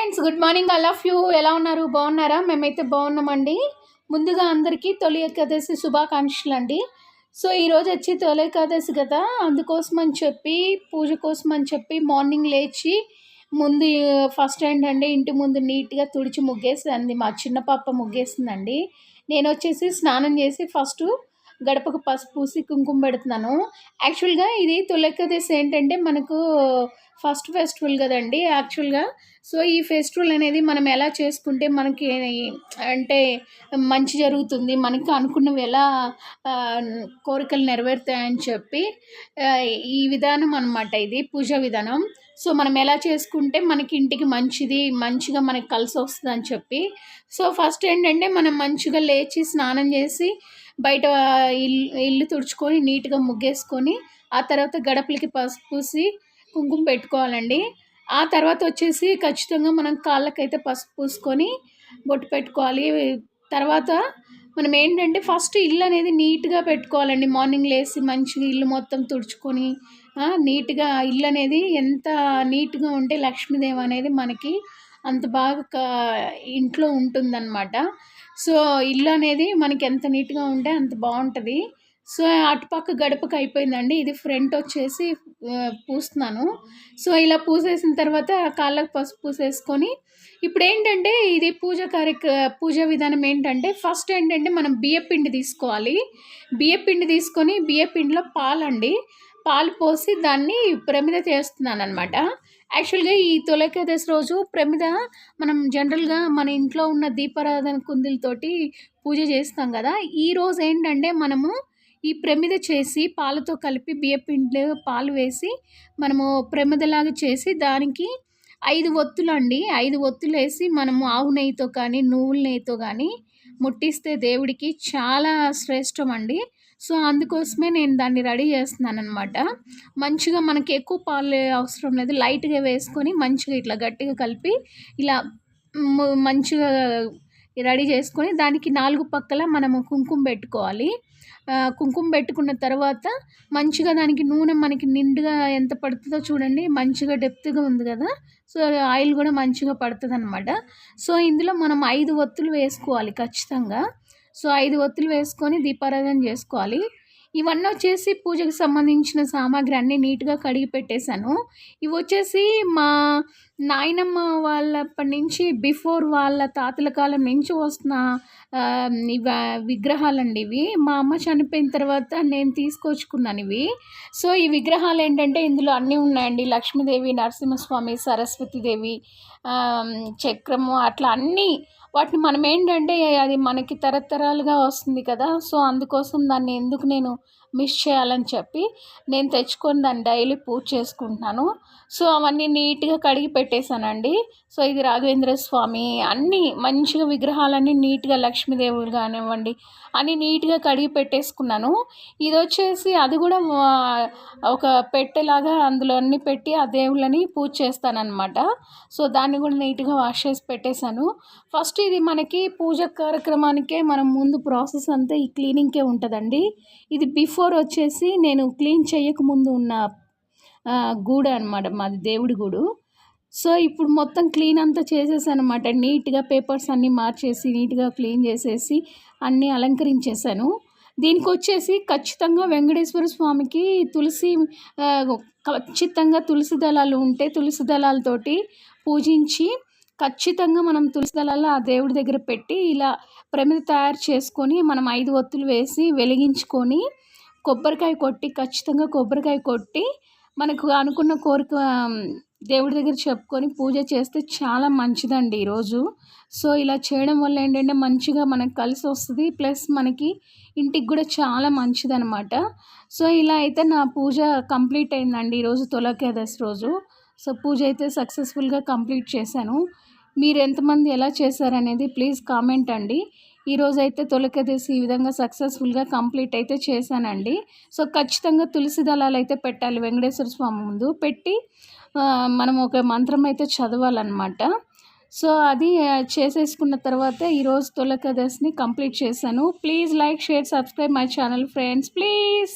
Friends good morning I love you ఎలా ఉన్నారు? బాగున్నారా? మేమైతే బాగున్నామండి. ముందుగా అందరికీ తొలి ఏకాదశి శుభాకాంక్షలు అండి సో ఈరోజు వచ్చి తొలి ఏకాదశి కదా. అందుకోసం అని చెప్పి పూజ కోసం అని చెప్పి మార్నింగ్ లేచి ముందు ఫస్ట్ ఏంటంటే ఇంటి ముందు నీట్గా తుడిచి ముగ్గేసింది. మా చిన్న పాప ముగ్గేసిందండి. నేను వచ్చేసి స్నానం చేసి ఫస్ట్ గడపకు పసుపు పూసి కుంకుమ పెడుతున్నాను. యాక్చువల్గా ఇది తొలెక్కదేసి ఏంటంటే మనకు ఫస్ట్ ఫెస్టివల్ కదండి యాక్చువల్గా సో ఈ ఫెస్టివల్ అనేది మనం ఎలా చేసుకుంటే మనకి అంటే మంచి జరుగుతుంది మనకి అనుకున్నవి ఎలా కోరికలు నెరవేరుతాయని చెప్పి ఈ విధానం అనమాట ఇది పూజ విధానం. సో మనం ఎలా చేసుకుంటే మనకి ఇంటికి మంచిది మంచిగా మనకి కలిసి వస్తుంది అని చెప్పి. సో ఫస్ట్ ఏంటంటే మనం మంచిగా లేచి స్నానం చేసి బయట ఇల్లు ఇల్లు తుడుచుకొని నీట్గా ముగ్గేసుకొని ఆ తర్వాత గడపలకి పసుపు పూసి కుంకుమ పెట్టుకోవాలండి. ఆ తర్వాత వచ్చేసి ఖచ్చితంగా మనం కాళ్ళకైతే పసుపు పూసుకొని బొట్టు పెట్టుకోవాలి. తర్వాత మనం ఏంటంటే ఫస్ట్ ఇల్లు అనేది నీట్గా పెట్టుకోవాలండి. మార్నింగ్ లేసి మంచిగా ఇల్లు మొత్తం తుడుచుకొని నీట్గా ఇల్లు అనేది ఎంత నీట్గా ఉంటే లక్ష్మీదేవి అనేది మనకి అంత బాగా ఇంట్లో ఉంటుందన్నమాట. సో ఇల్లు అనేది మనకి ఎంత నీట్గా ఉంటే అంత బాగుంటుంది సో అటుపక్క గడపకు అయిపోయిందండి. ఇది ఫ్రంట్ వచ్చేసి పూస్తున్నాను. సో ఇలా పూసేసిన తర్వాత కాళ్ళకు పసుపు పూసేసుకొని ఇప్పుడు ఏంటంటే ఇది పూజ కార్యక్ర పూజ విధానం ఏంటంటే ఫస్ట్ ఏంటంటే మనం బియ్యపిండి తీసుకోవాలి. బియ్యపిండి తీసుకొని బియ్యపిండిలో పాలండి. పాలు పోసి దాన్ని ప్రమిద చేస్తున్నాను అనమాట యాక్చువల్గా ఈ తొలకేదశి రోజు ప్రమిద మనం జనరల్గా మన ఇంట్లో ఉన్న దీపారాధన కుందులతోటి పూజ చేస్తాం కదా. ఈ రోజు ఏంటంటే మనము ఈ ప్రమిద చేసి పాలతో కలిపి బియ్యపిండి పాలు వేసి మనము ప్రమిదలాగా చేసి దానికి ఐదు ఒత్తులు అండి ఐదు ఒత్తులు వేసి మనము ఆవు నెయ్యితో కానీ నువ్వుల నెయ్యితో కానీ ముట్టిస్తే దేవుడికి చాలా శ్రేష్టం అండి. సో అందుకోసమే నేను దాన్ని రెడీ చేస్తున్నాను అనమాట మంచిగా మనకి ఎక్కువ పాలు అవసరం లేదు. లైట్గా వేసుకొని మంచిగా ఇట్లా గట్టిగా కలిపి ఇలా మంచిగా రెడీ చేసుకొని దానికి నాలుగు పక్కల మనము కుంకుమ పెట్టుకోవాలి. కుంకుమ పెట్టుకున్న తర్వాత మంచిగా దానికి నూనె మనకి నిండుగా ఎంత పడుతుందో చూడండి. మంచిగా డెప్త్గా ఉంది కదా. సో ఆయిల్ కూడా మంచిగా పడుతుంది అనమాట సో ఇందులో మనం ఐదు ఒత్తులు వేసుకోవాలి ఖచ్చితంగా. సో ఐదు ఒత్తులు వేసుకొని దీపారాధన చేసుకోవాలి. ఇవన్నీ వచ్చేసి పూజకు సంబంధించిన సామాగ్రి అన్నీ నీట్గా కడిగి పెట్టేశాను. ఇవి వచ్చేసి మా నాయనమ్మ వాళ్ళప్పటి నుంచి బిఫోర్ వాళ్ళ తాతల కాలం నుంచి వస్తున్న ఇవ విగ్రహాలండి ఇవి. మా అమ్మ చనిపోయిన తర్వాత నేను తీసుకొచ్చుకున్నాను ఇవి. సో ఈ విగ్రహాలు ఏంటంటే ఇందులో అన్నీ ఉన్నాయండి. లక్ష్మీదేవి నరసింహస్వామి సరస్వతీదేవి చక్రము అట్లా అన్నీ వాటిని మనం ఏంటంటే అది మనకి తరతరాలుగా వస్తుంది కదా. సో అందుకోసం దాన్ని ఎందుకు నేను మిస్ చేయాలని చెప్పి నేను తెచ్చుకొని దాన్ని డైలీ పూజ చేసుకుంటున్నాను. సో అవన్నీ నీట్గా కడిగి పెట్టేశానండి. సో ఇది రాఘవేంద్ర స్వామి అన్నీ మంచిగా విగ్రహాలన్నీ నీట్గా లక్ష్మీదేవులు కానివ్వండి అన్నీ నీట్గా కడిగి పెట్టేసుకున్నాను. ఇది వచ్చేసి అది కూడా ఒక పెట్టెలాగా అందులో అన్ని పెట్టి ఆ దేవుళ్ళని పూజ చేస్తానన్నమాట. సో దాన్ని కూడా నీట్గా వాష్ చేసి పెట్టేశాను. ఫస్ట్ ఇది మనకి పూజ కార్యక్రమానికే మనం ముందు ప్రాసెస్ అంతా ఈ క్లీనింగ్కే ఉంటుందండి. ఇది బిఫోర్ వచ్చేసి నేను క్లీన్ చేయకముందు ఉన్న ఆ, గూడు అనమాట మాది దేవుడి గూడు. సో ఇప్పుడు మొత్తం క్లీన్ అంతా చేసేసాను అనమాట నీట్గా పేపర్స్ అన్నీ మార్చేసి నీట్గా క్లీన్ చేసేసి అన్నీ అలంకరించేసాను. దీనికి వచ్చేసి ఖచ్చితంగా వెంకటేశ్వర స్వామికి తులసి ఖచ్చితంగా తులసి దళాలు ఉంటే తులసి దళాలతోటి పూజించి ఖచ్చితంగా మనం తులసి దళాలు ఆ దేవుడి దగ్గర పెట్టి ఇలా ప్రమిద తయారు చేసుకొని మనం ఐదు ఒత్తులు వేసి వెలిగించుకొని కొబ్బరికాయ కొట్టి ఖచ్చితంగా కొబ్బరికాయ కొట్టి మనకు అనుకున్న కోరిక దేవుడి దగ్గర చెప్పుకొని పూజ చేస్తే చాలా మంచిదండి ఈరోజు. సో ఇలా చేయడం వల్ల ఏంటంటే మంచిగా మనకు కలిసి వస్తుంది ప్లస్ మనకి ఇంటికి కూడా చాలా మంచిదనమాట సో ఇలా అయితే నా పూజ కంప్లీట్ అయిందండి ఈరోజు తొలకేదశి రోజు. సో పూజ అయితే సక్సెస్ఫుల్గా కంప్లీట్ చేశాను. మీరు ఎంతమంది ఎలా చేశారనేది ప్లీజ్ కామెంట్ అండి. ఈరోజు అయితే ఈ విధంగా సక్సెస్ఫుల్గా కంప్లీట్ అయితే చేశానండి. సో ఖచ్చితంగా తులసి దళాలు అయితే పెట్టాలి వెంకటేశ్వర స్వామి ముందు. పెట్టి మనం ఒక మంత్రం అయితే చదవాలన్నమాట. సో అది చేసేసుకున్న తర్వాత ఈరోజు తొలకదశని కంప్లీట్ చేశాను. Please like share subscribe my channel friends. Please!